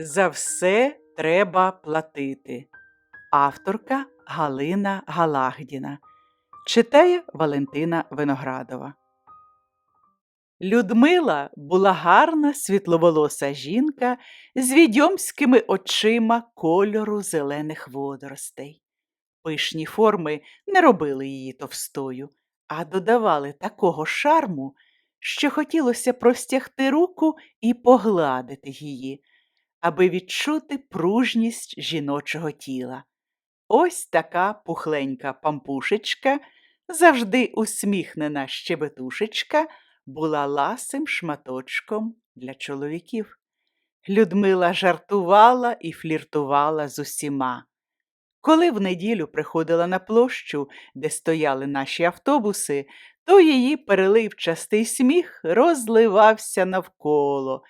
За все треба платити. Авторка Галина Галагдіна. Читає Валентина Виноградова. Людмила була гарна світловолоса жінка з відьомськими очима кольору зелених водоростей. Пишні форми не робили її товстою, а додавали такого шарму, що хотілося простягти руку і погладити її, аби відчути пружність жіночого тіла. Ось така пухленька пампушечка, завжди усміхнена щебетушечка, була ласим шматочком для чоловіків. Людмила жартувала і фліртувала з усіма. Коли в неділю приходила на площу, де стояли наші автобуси, то її переливчастий сміх розливався навколо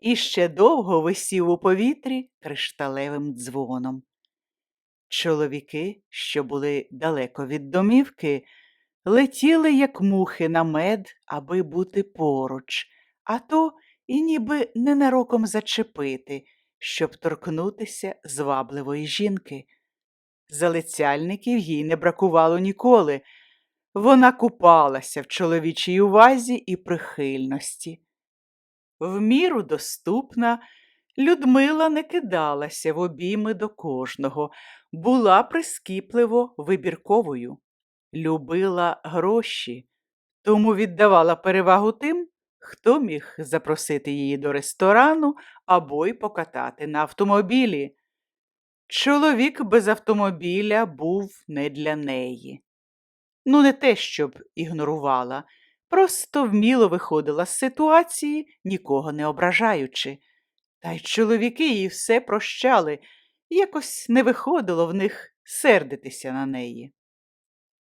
і ще довго висів у повітрі кришталевим дзвоном. Чоловіки, що були далеко від домівки, летіли, як мухи на мед, аби бути поруч, а то і ніби ненароком зачепити, щоб торкнутися звабливої жінки. Залицяльників їй не бракувало ніколи. Вона купалася в чоловічій увазі і прихильності. В міру доступна, Людмила не кидалася в обійми до кожного, була прискіпливо вибірковою, любила гроші, тому віддавала перевагу тим, хто міг запросити її до ресторану або й покатати на автомобілі. Чоловік без автомобіля був не для неї. Ну, не те, щоб ігнорувала, просто вміло виходила з ситуації, нікого не ображаючи. Та й чоловіки їй все прощали, якось не виходило в них сердитися на неї.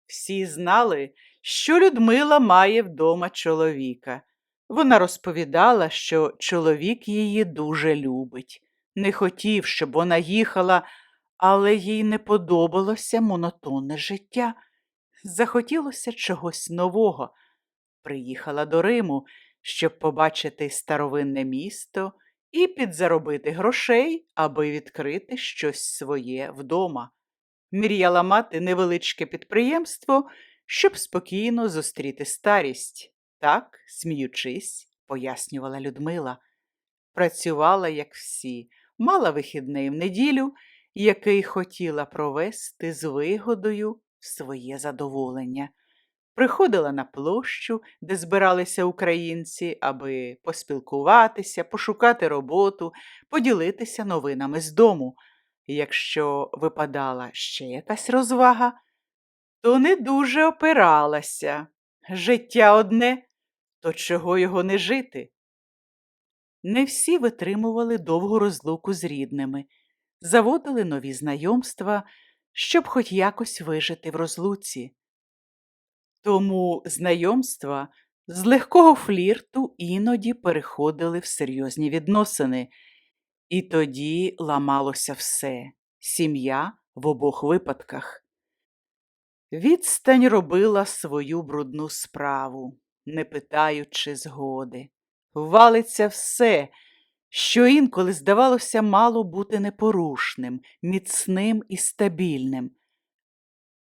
Всі знали, що Людмила має вдома чоловіка. Вона розповідала, що чоловік її дуже любить. Не хотів, щоб вона їхала, але їй не подобалося монотонне життя. Захотілося чогось нового. Приїхала до Риму, щоб побачити старовинне місто і підзаробити грошей, аби відкрити щось своє вдома. Мріяла мати невеличке підприємство, щоб спокійно зустріти старість. Так, сміючись, пояснювала Людмила. Працювала, як всі, мала вихідний в неділю, який хотіла провести з вигодою в своє задоволення. Приходила на площу, де збиралися українці, аби поспілкуватися, пошукати роботу, поділитися новинами з дому. Якщо випадала ще якась розвага, то не дуже опиралася. Життя одне, то чого його не жити? Не всі витримували довгу розлуку з рідними, заводили нові знайомства, щоб хоч якось вижити в розлуці. Тому знайомства з легкого флірту іноді переходили в серйозні відносини, і тоді ламалося все сім'я в обох випадках. Відстань робила свою брудну справу, не питаючи згоди. Валиться все, що інколи здавалося мало бути непорушним, міцним і стабільним.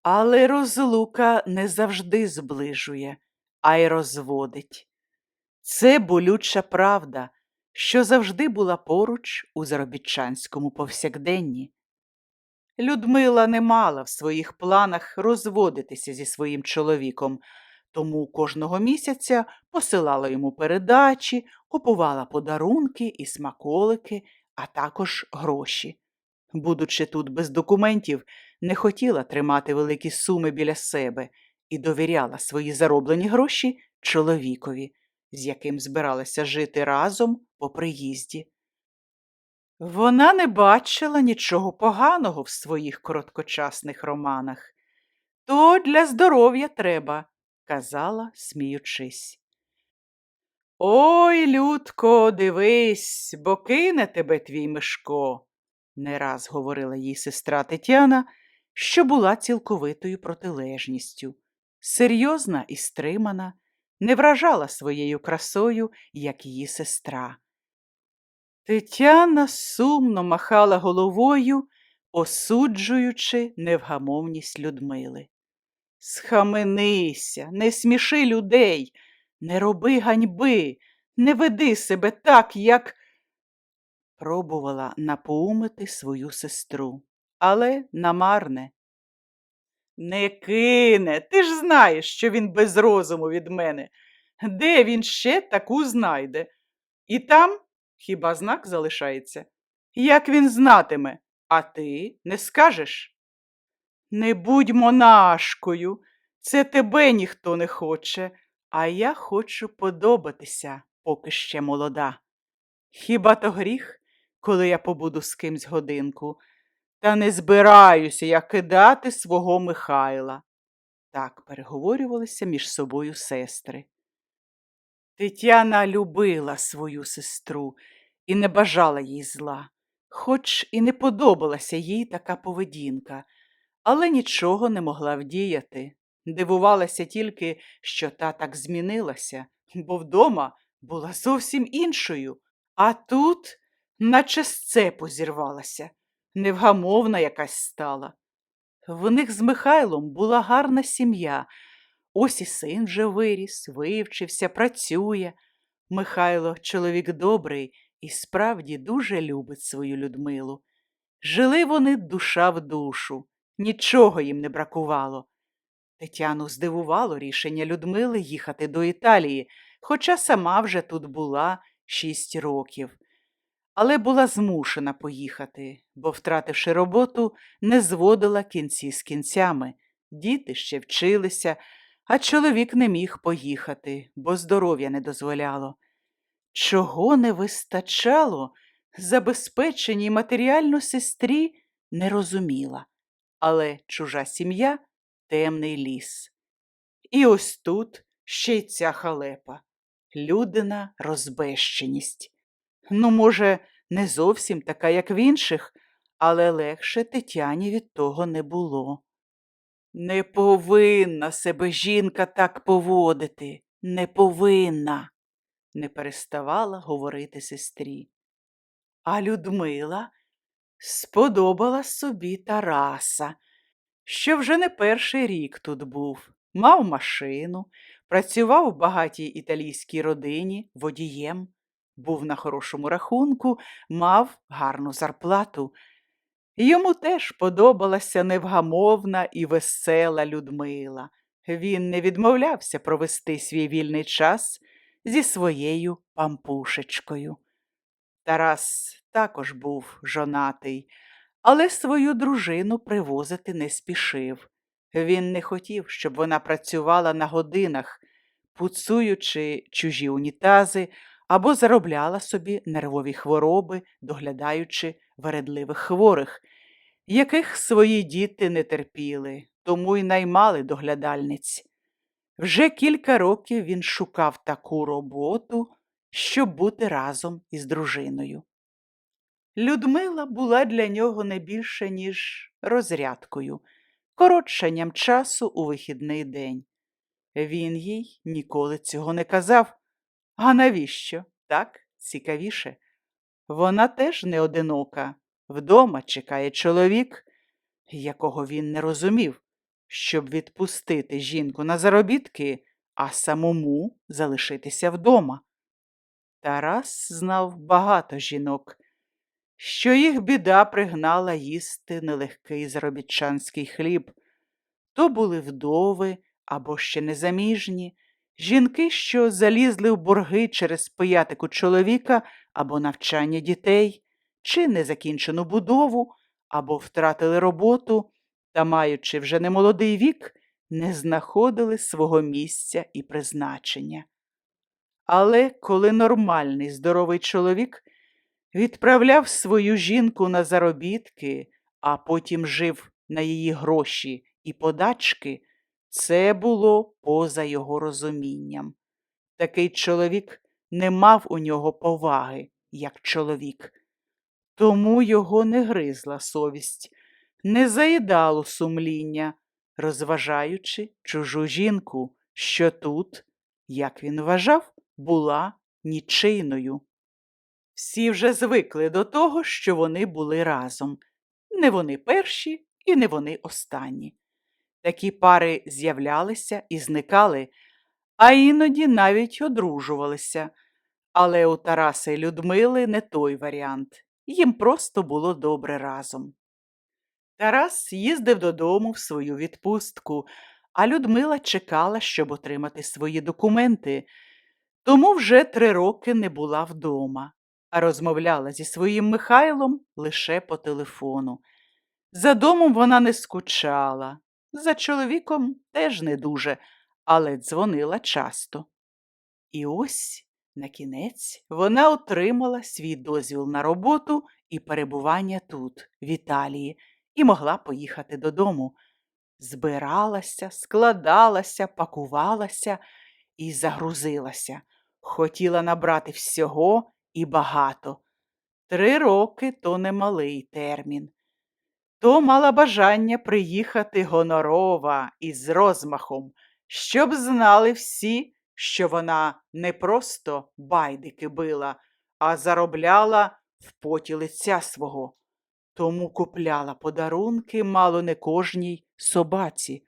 Але розлука не завжди зближує, а й розводить. Це болюча правда, що завжди була поруч у заробітчанському повсякденні. Людмила не мала в своїх планах розводитися зі своїм чоловіком, тому кожного місяця посилала йому передачі, купувала подарунки і смаколики, а також гроші. Будучи тут без документів, не хотіла тримати великі суми біля себе і довіряла свої зароблені гроші чоловікові, з яким збиралася жити разом по приїзді. Вона не бачила нічого поганого в своїх короткочасних романах. То для здоров'я треба, казала, сміючись. Ой, Людко, дивись, бо кине тебе твій Мишко, не раз говорила їй сестра Тетяна, що була цілковитою протилежністю, серйозна і стримана, не вражала своєю красою, як її сестра. Тетяна сумно махала головою, осуджуючи невгамовність Людмили. Схаменися, не сміши людей, не роби ганьби, не веди себе так, як. Пробувала напоумити свою сестру, але намарне. Не кине, ти ж знаєш, що він без розуму від мене. Де він ще таку знайде? І там хіба знак залишається? Як він знатиме, а ти не скажеш? Не будь монашкою, це тебе ніхто не хоче, а я хочу подобатися, поки ще молода. Хіба то гріх, коли я побуду з кимсь годинку, та не збираюся я кидати свого Михайла. Так переговорювалися між собою сестри. Тетяна любила свою сестру і не бажала їй зла, хоч і не подобалася їй така поведінка, але нічого не могла вдіяти. Дивувалася тільки, що та так змінилася, бо вдома була зовсім іншою, а тут, наче з цепу зірвалася, невгамовна якась стала. В них з Михайлом була гарна сім'я. Ось і син вже виріс, вивчився, працює. Михайло чоловік добрий і справді дуже любить свою Людмилу. Жили вони душа в душу, нічого їм не бракувало. Тетяну здивувало рішення Людмили їхати до Італії, хоча сама вже тут була шість років. Але була змушена поїхати, бо, втративши роботу, не зводила кінці з кінцями. Діти ще вчилися, а чоловік не міг поїхати, бо здоров'я не дозволяло. Чого не вистачало забезпеченій матеріально сестрі, не розуміла, але чужа сім'я темний ліс. І ось тут ще й ця халепа, людина розбещеність. Ну, може, не зовсім така, як в інших, але легше Тетяні від того не було. Не повинна себе жінка так поводити, не повинна, не переставала говорити сестрі. А Людмила сподобала собі Тараса, що вже не перший рік тут був, мав машину, працював в багатій італійській родині водієм, був на хорошому рахунку, мав гарну зарплату. Йому теж подобалася невгамовна і весела Людмила. Він не відмовлявся провести свій вільний час зі своєю пампушечкою. Тарас також був жонатий, але свою дружину привозити не спішив. Він не хотів, щоб вона працювала на годинах, пуцуючи чужі унітази або заробляла собі нервові хвороби, доглядаючи вередливих хворих, яких свої діти не терпіли, тому й наймали доглядальниць. Вже кілька років він шукав таку роботу, щоб бути разом із дружиною. Людмила була для нього не більше, ніж розрядкою, коротшенням часу у вихідний день. Він їй ніколи цього не казав. А навіщо? Так цікавіше. Вона теж не одинока. Вдома чекає чоловік, якого він не розумів, щоб відпустити жінку на заробітки, а самому залишитися вдома. Тарас знав багато жінок, що їх біда пригнала їсти нелегкий заробітчанський хліб. То були вдови або ще незаміжні, жінки, що залізли в борги через пиятику чоловіка або навчання дітей, чи незакінчену будову, або втратили роботу та, маючи вже немолодий вік, не знаходили свого місця і призначення. Але коли нормальний здоровий чоловік відправляв свою жінку на заробітки, а потім жив на її гроші і подачки, це було поза його розумінням. Такий чоловік не мав у нього поваги, як чоловік. Тому його не гризла совість, не заїдало сумління, розважаючи чужу жінку, що тут, як він вважав, була нічийною. Всі вже звикли до того, що вони були разом. Не вони перші і не вони останні. Такі пари з'являлися і зникали, а іноді навіть одружувалися. Але у Тараса й Людмили не той варіант. Їм просто було добре разом. Тарас їздив додому в свою відпустку, а Людмила чекала, щоб отримати свої документи, тому вже три роки не була вдома, а розмовляла зі своїм Михайлом лише по телефону. За домом вона не скучала, за чоловіком теж не дуже, але дзвонила часто. І ось, на кінець, вона отримала свій дозвіл на роботу і перебування тут, в Італії, і могла поїхати додому. Збиралася, складалася, пакувалася і загрузилася. Хотіла набрати всього і багато. Три роки то немалий термін. То мала бажання приїхати гонорова і з розмахом, щоб знали всі, що вона не просто байдики била, а заробляла в поті лиця свого. Тому купляла подарунки мало не кожній собаці.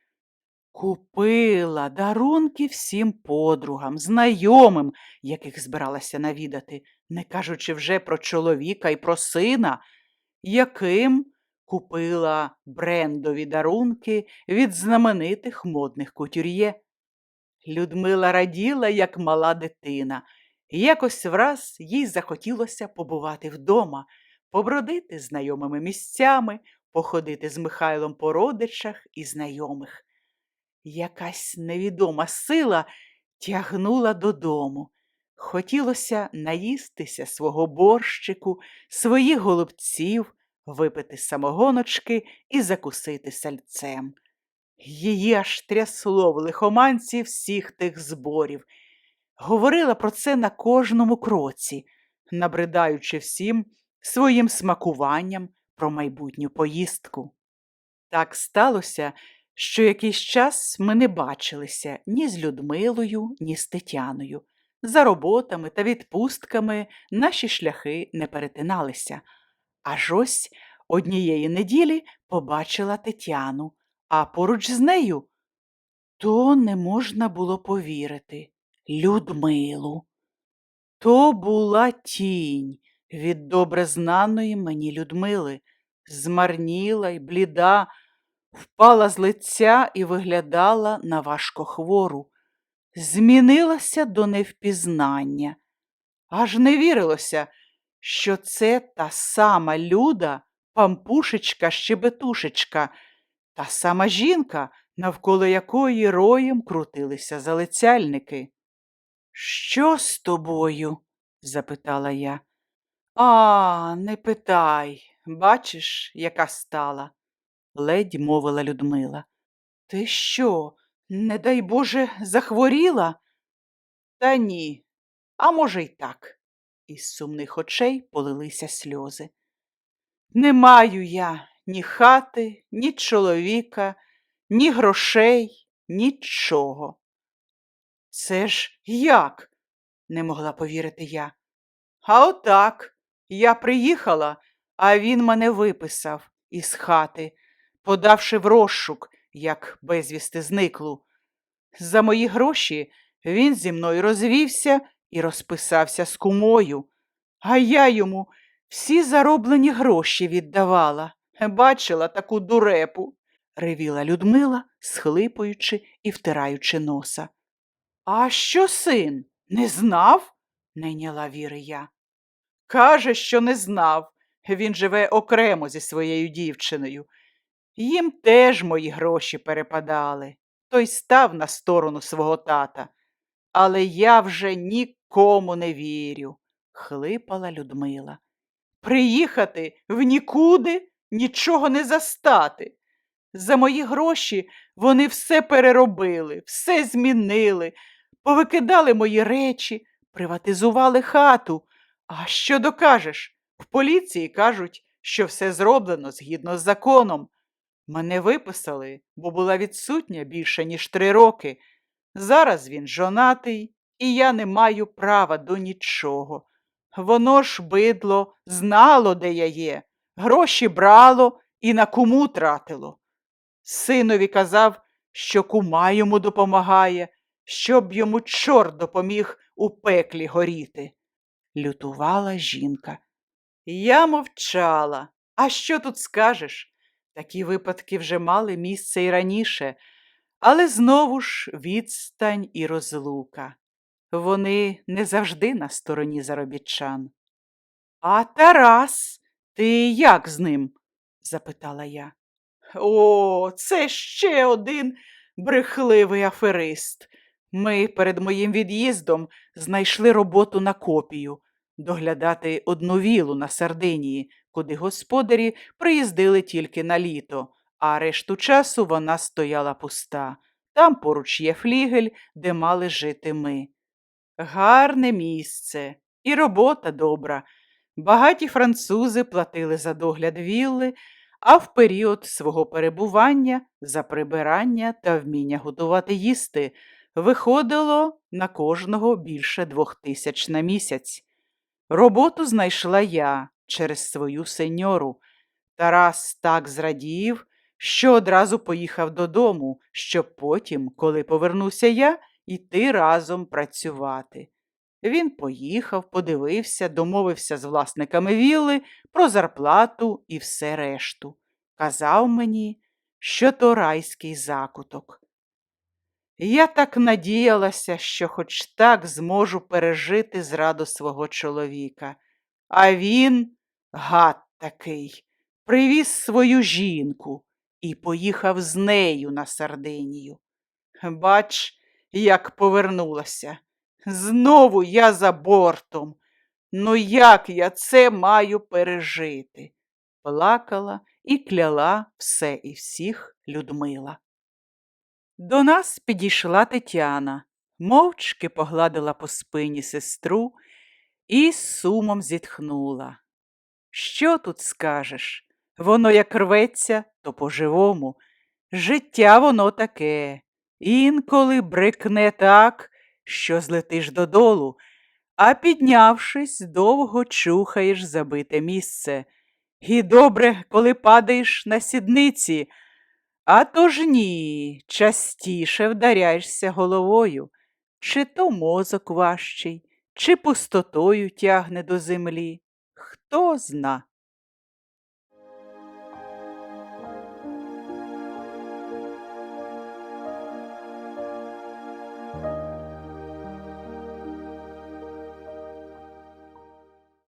Купила дарунки всім подругам, знайомим, яких збиралася навідати, не кажучи вже про чоловіка і про сина, яким купила брендові дарунки від знаменитих модних кутюр'є. Людмила раділа, як мала дитина, і якось враз їй захотілося побувати вдома, побродити знайомими місцями, походити з Михайлом по родичах і знайомих. Якась невідома сила тягнула додому. Хотілося наїстися свого борщику, своїх голубців, випити самогоночки і закусити сальцем. Її аж трясло в лихоманці всіх тих зборів. Говорила про це на кожному кроці, набридаючи всім своїм смакуванням про майбутню поїздку. Так сталося, що якийсь час ми не бачилися ні з Людмилою, ні з Тетяною. За роботами та відпустками наші шляхи не перетиналися. Аж ось однієї неділі побачила Тетяну, а поруч з нею то не можна було повірити Людмилу. То була тінь від добре знаної мені Людмили, змарніла й бліда, впала з лиця і виглядала на важко хвору, змінилася до невпізнання. Аж не вірилося, що це та сама люда, пампушечка щебетушечка, та сама жінка, навколо якої роєм крутилися залицяльники. Що з тобою? запитала я. А, не питай. Бачиш, яка стала, ледь мовила Людмила. Ти що, не дай Боже, захворіла? Та ні, а може, й так. Із сумних очей полилися сльози. Не маю я ні хати, ні чоловіка, ні грошей, нічого. Це ж як? не могла повірити я. А отак. Я приїхала, а він мене виписав із хати, подавши в розшук, як безвісти зниклу. За мої гроші він зі мною розвівся і розписався з кумою, а я йому всі зароблені гроші віддавала. Бачила таку дурепу, ревіла Людмила, схлипуючи і втираючи носа. А що син? Не знав? не йняла віри я. Каже, що не знав. Він живе окремо зі своєю дівчиною. Їм теж мої гроші перепадали. Той став на сторону свого тата. Але я вже нікому не вірю, хлипала Людмила. Приїхати в нікуди нічого не застати. За мої гроші вони все переробили, все змінили, повикидали мої речі, приватизували хату. А що докажеш? В поліції кажуть, що все зроблено згідно з законом. Мене виписали, бо була відсутня більше, ніж три роки. Зараз він жонатий, і я не маю права до нічого. Воно ж, бидло, знало, де я є, гроші брало і на куму тратило. Синові казав, що кума йому допомагає, щоб йому чорт допоміг у пеклі горіти. Лютувала жінка. Я мовчала. А що тут скажеш? Такі випадки вже мали місце і раніше, але знову ж відстань і розлука. Вони не завжди на стороні заробітчан. А Тарас, ти як з ним? запитала я. О, це ще один брехливий аферист. Ми перед моїм від'їздом знайшли роботу на копію доглядати одну вілу на Сардинії, куди господарі приїздили тільки на літо, а решту часу вона стояла пуста. Там поруч є флігель, де мали жити ми. Гарне місце і робота добра. Багаті французи платили за догляд вілли, а в період свого перебування за прибирання та вміння готувати їсти виходило на кожного більше двох тисяч на місяць. Роботу знайшла я через свою сеньору. Тарас так зрадів, що одразу поїхав додому, щоб потім, коли повернуся я, іти разом працювати. Він поїхав, подивився, домовився з власниками вілли про зарплату і все решту. Казав мені, що то райський закуток. Я так надіялася, що хоч так зможу пережити зраду свого чоловіка. А він, гад такий, привіз свою жінку і поїхав з нею на Сардинію. Бач, як повернулася. Знову я за бортом. Ну як я це маю пережити? Плакала і кляла все і всіх Людмила. До нас підійшла Тетяна, мовчки погладила по спині сестру і з сумом зітхнула. Що тут скажеш? Воно як рветься, то по-живому. Життя воно таке. Інколи брикне так, що злетиш додолу, а піднявшись, довго чухаєш забите місце. І добре, коли падаєш на сідниці, а то ж ні, частіше вдаряєшся головою, чи то мозок важчий, чи пустотою тягне до землі. Хто зна.